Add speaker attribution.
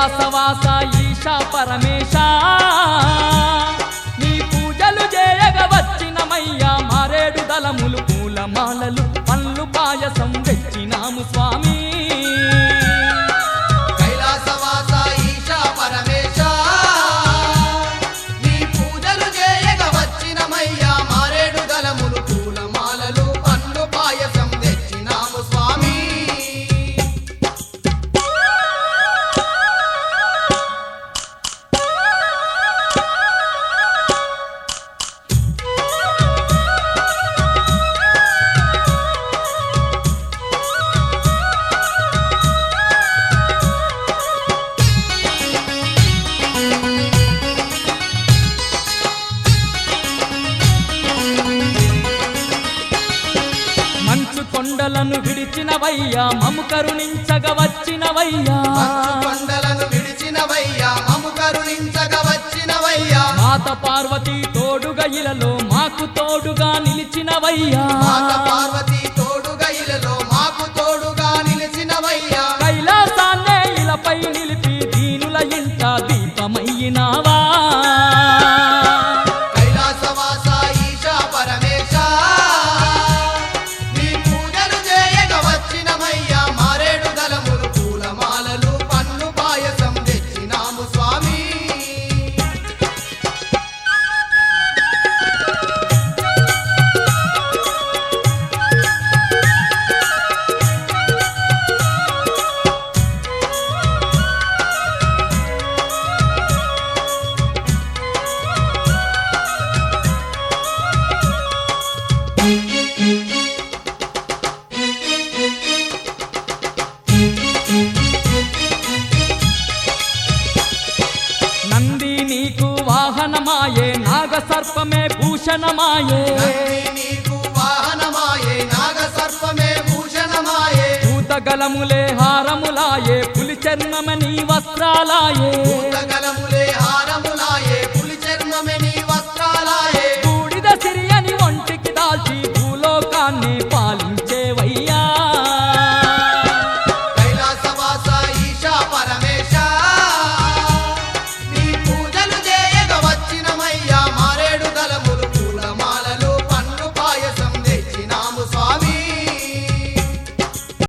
Speaker 1: కైలాసవాస ఈశా పరమేశ. నీ పూజలు చేయగ వచ్చినమయ్యా మారేడు దళములు పూలమాలలు పండ్లు పాయసం తెచ్చినాము స్వామి. కొండలను విడిచినవయ్యా మము కరుణించగ వచ్చినవయ్యా.
Speaker 2: కొండలను విడిచినవయ్యా మము కరుణించగ వచ్చినవయ్యా.
Speaker 1: మాత పార్వతి తోడుగా ఇలలో మాకు తోడుగా నిలిచినవయ్యా.
Speaker 2: మాత పార్వతి తోడుగా ఇలలో మాకు తోడుగా నిలిచినవయ్యా.
Speaker 1: కైలాసాన్నే ఇలపై నిలిపి దీనుల ఇంట వాహనమాయే నాగ సర్పమే భూషణమాయే
Speaker 2: వాహనమాయే నాగ సర్పమే భూషణమాయే.
Speaker 1: భూతగలములే హారములాయే పులి చర్మమని వస్త్రాలాయే.